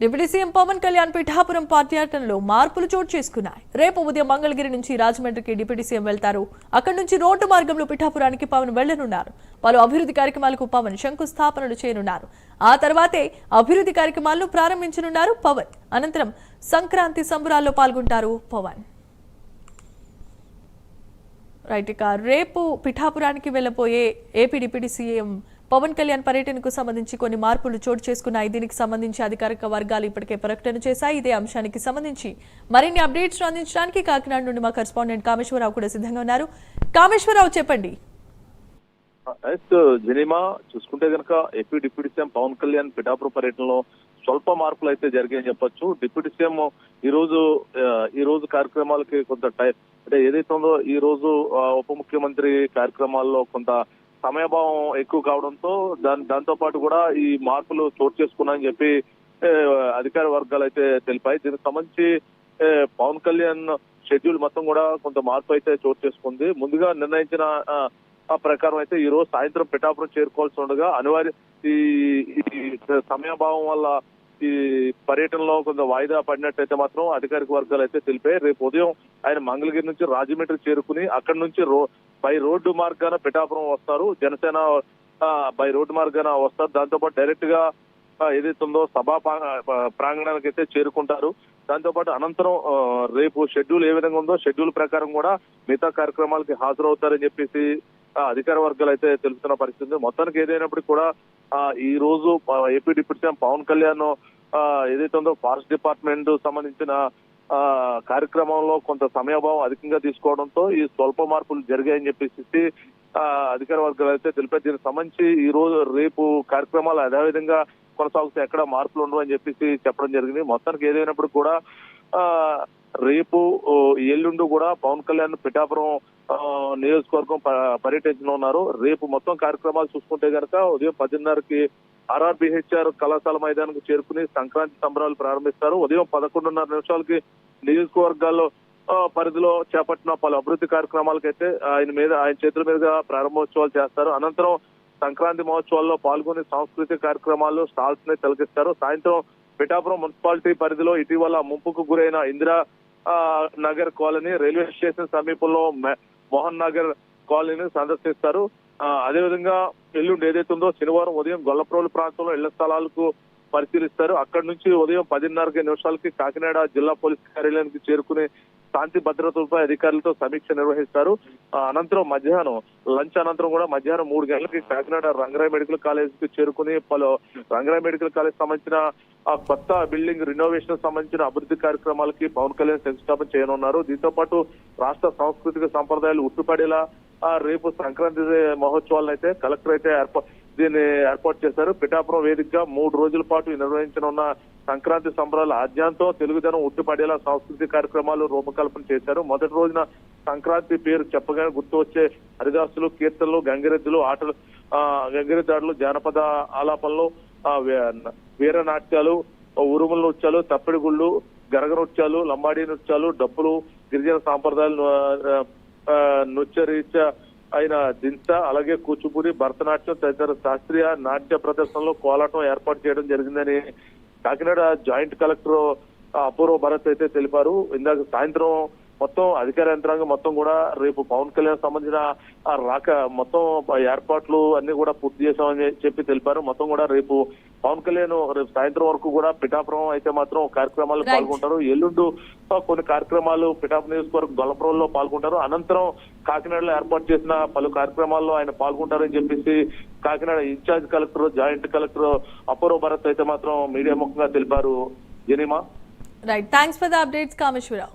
Deputy CM Pawan Kalyan Pithapuram పర్యటనలో మార్పులు చోటు చేసుకున్నాయి. రేపు ఉదయం మంగళగిరి నుంచి రాజమండ్రికి డిప్యూటీ సీఎం వెళ్తారు. అక్కడి నుంచి రోడ్డు మార్గంలో పిఠాపురానికి పవన్ వెళ్ళనున్నారు. పలు అభివృద్ధి కార్యక్రమాలకు పవన్ శంకుస్థాపనలు చేయనున్నారు. ఆ తర్వాతే అభివృద్ధి కార్యక్రమాలను ప్రారంభించనున్నారు పవన్. అనంతరం సంక్రాంతి సంబరాల్లో పాల్గొంటారు పవన్. రైట్ ఇక రేపు పిఠాపురానికి వెళ్ళబోయే AP deputy CM Pawan Kalyan పర్యటనకు సంబంధించి కొన్ని మార్పులు చోటు చేసుకున్నాయి. దీనికి సంబంధించి అధికారిక వర్గాలు ఇప్పటికే ప్రకటన చేశాయి. ఇదే అంశానికి సంబంధించి మరిన్ని అప్డేట్స్ అందించడానికి కాకినాడ నుండి మా కరెస్పాండెంట్ కామేశ్వరరావు కూడా సిద్ధంగా ఉన్నారు. కామేశ్వరరావు చెప్పండి. జనీమా చూసుకుంటే కనుక AP deputy CM Pawan Kalyan Pithapuram పర్యటనలో స్వల్ప మార్పులు అయితే జరిగాయని చెప్పొచ్చు. డిప్యూటీ సీఎం ఈ రోజు ఈ రోజు కార్యక్రమాలకి కొంత టై అంటే ఏదైతే ఉందో ఈ రోజు ఉప ముఖ్యమంత్రి కార్యక్రమాల్లో కొంత సమయభావం ఎక్కువ కావడంతో దాని దాంతో పాటు కూడా ఈ మార్పులు చోటు చేసుకున్నాయని చెప్పి అధికార వర్గాలు అయితే తెలిపాయి. దీనికి సంబంధించి పవన్ కళ్యాణ్ షెడ్యూల్ మొత్తం కూడా కొంత మార్పు అయితే చోటు చేసుకుంది. ముందుగా నిర్ణయించిన ప్రకారం అయితే ఈ రోజు సాయంత్రం పిఠాపురం చేరుకోవాల్సి ఉండగా అనివార్య ఈ ఈ సమయభావం వల్ల ఈ పర్యటనలో కొంత వాయిదా పడినట్టయితే మాత్రం అధికారిక వర్గాలు అయితే తెలిపాయి. రేపు ఉదయం ఆయన మంగళగిరి నుంచి రాజమండ్రి చేరుకుని అక్కడి నుంచి రో బై రోడ్డు మార్గాన పిఠాపురం వస్తారు. జనసేన బై రోడ్డు మార్గాన వస్తారు. దాంతోపాటు డైరెక్ట్గా ఏదైతే ఉందో సభా ప్రాంగణానికి అయితే చేరుకుంటారు. దాంతోపాటు అనంతరం రేపు షెడ్యూల్ ఏ విధంగా ఉందో షెడ్యూల్ ప్రకారం కూడా మిగతా కార్యక్రమాలకి హాజరవుతారని చెప్పేసి అధికార వర్గాలు అయితే తెలుపుతున్న పరిస్థితి మొత్తానికి ఏదైనప్పటికీ కూడా ఈ రోజు AP deputy CM Pawan Kalyan ఏదైతే ఉందో ఫారెస్ట్ డిపార్ట్మెంట్ సంబంధించిన కార్యక్రమంలో కొంత సమయభావం అధికంగా తీసుకోవడంతో ఈ స్వల్ప మార్పులు జరిగాయని చెప్పేసి అధికార వర్గాలు అయితే తెలిపారు. దీనికి సంబంధించి ఈ రోజు రేపు కార్యక్రమాలు అదేవిధంగా కొనసాగుతూ ఎక్కడ మార్పులు ఉండవు అని చెప్పేసి చెప్పడం జరిగింది. మొత్తానికి ఏదైనప్పుడు కూడా రేపు ఎల్లుండి కూడా పవన్ కళ్యాణ్ పిఠాపురం నియోజకవర్గం ప- పర్యటించనున్నారు. రేపు మొత్తం కార్యక్రమాలు చూసుకుంటే గనక ఉదయం పదిన్నరకి ఆర్ఆర్బిహెచ్ఆర్ కళాశాల మైదానంకు చేరుకుని సంక్రాంతి సంబరాలు ప్రారంభిస్తారు. ఉదయం పదకొండున్నర నిమిషాలకి నియోజకవర్గాల్లో పరిధిలో చేపట్టిన పలు అభివృద్ధి కార్యక్రమాలకైతే ఆయన మీద ఆయన చేతుల మీదుగా ప్రారంభోత్సవాలు చేస్తారు. అనంతరం సంక్రాంతి మహోత్సవాల్లో పాల్గొని సాంస్కృతిక కార్యక్రమాలు స్టాల్స్ని తిలకిస్తారు సాయంత్రం పిఠాపురం మున్సిపాలిటీ పరిధిలో ఇటీవల ముంపుకు గురైన Indira Nagar colony railway station సమీపంలో మె- మోహన్ నగర్ కాలనీని సందర్శిస్తారు. అదేవిధంగా ఎల్లుండి ఏదైతే ఉందో శనివారం ఉదయం గొల్లప్రోలు ప్రాంతంలో ఇళ్ళ స్థలాలకు పరిశీలిస్తారు. అక్కడి నుంచి ఉదయం పదిన్నర నిమిషాలకి కాకినాడ జిల్లా పోలీస్ కార్యాలయానికి చేరుకుని శాంతి భద్రతలపై అధికారులతో సమీక్ష నిర్వహిస్తారు. అనంతరం మధ్యాహ్నం లంచ్ అనంతరం కూడా మధ్యాహ్నం మూడు గంటలకి కాకినాడ రంగరాయ్ మెడికల్ కాలేజ్కి చేరుకుని పలు రంగరాయ్ మెడికల్ కాలేజ్ సంబంధించిన ఆ కొత్త బిల్డింగ్ రినోవేషన్ సంబంధించిన అభివృద్ధి కార్యక్రమాలకి పవన్ కళ్యాణ్ శంకుస్థాపన చేయనున్నారు. దీంతో పాటు రాష్ట్ర సాంస్కృతిక సంప్రదాయాలు ఉట్టుపడేలా రేపు సంక్రాంతి మహోత్సవాలను అయితే కలెక్టర్ అయితే ఏర్పాటు దీన్ని ఏర్పాటు చేశారు. పిఠాపురం వేదికగా మూడు రోజుల పాటు నిర్వహించనున్న సంక్రాంతి సంబరాల ఆద్యాంతో తెలుగుదనం ఉట్టిపడేలా సాంస్కృతిక కార్యక్రమాలు రూపకల్పన చేశారు. మొదటి రోజున సంక్రాంతి పేరు చెప్పగానే గుర్తు వచ్చే హరిదాసులు కీర్తనలు గంగిరెద్దులు ఆటలు ఆ గంగిరెద్దాడులు జానపద ఆలాపనలు వీర నాట్యాలు ఉరుముల నృత్యాలు తప్పిడి గుళ్ళు గరగ నృత్యాలు లంబాడీ నృత్యాలు డప్పులు గిరిజన సాంప్రదాయాలు ఆ, ఆయన నృత్య రీత్యా అయిన దింత అలాగే కూచిపూడి భరతనాట్యం తదితర శాస్త్రీయ నాట్య ప్రదర్శనలో కోలాటం ఏర్పాటు చేయడం జరిగిందని కాకినాడ జాయింట్ కలెక్టర్ అపూర్వ భరత్ అయితే తెలిపారు. ఇందాక సాయంత్రం మొత్తం అధికార యంత్రాంగం మొత్తం కూడా రేపు పవన్ కళ్యాణ్ సంబంధించిన రాక మొత్తం ఏర్పాట్లు అన్ని కూడా పూర్తి చేశామని చెప్పి తెలిపారు. మొత్తం కూడా రేపు పవన్ కళ్యాణ్ రేపు సాయంత్రం వరకు కూడా పిఠాపురం అయితే మాత్రం కార్యక్రమాల్లో Right. పాల్గొంటారు. ఎల్లుండు కొన్ని కార్యక్రమాలు పిఠాపురం నియోజకవర్గం గొల్లపురంలో పాల్గొంటారు. అనంతరం కాకినాడలో ఏర్పాటు చేసిన పలు కార్యక్రమాల్లో ఆయన పాల్గొంటారని చెప్పేసి Kakinada in-charge collector joint collector Apurva Bharat అయితే మాత్రం మీడియా ముఖంగా తెలిపారు. జనీమా right thanks for the updates Kameswararao.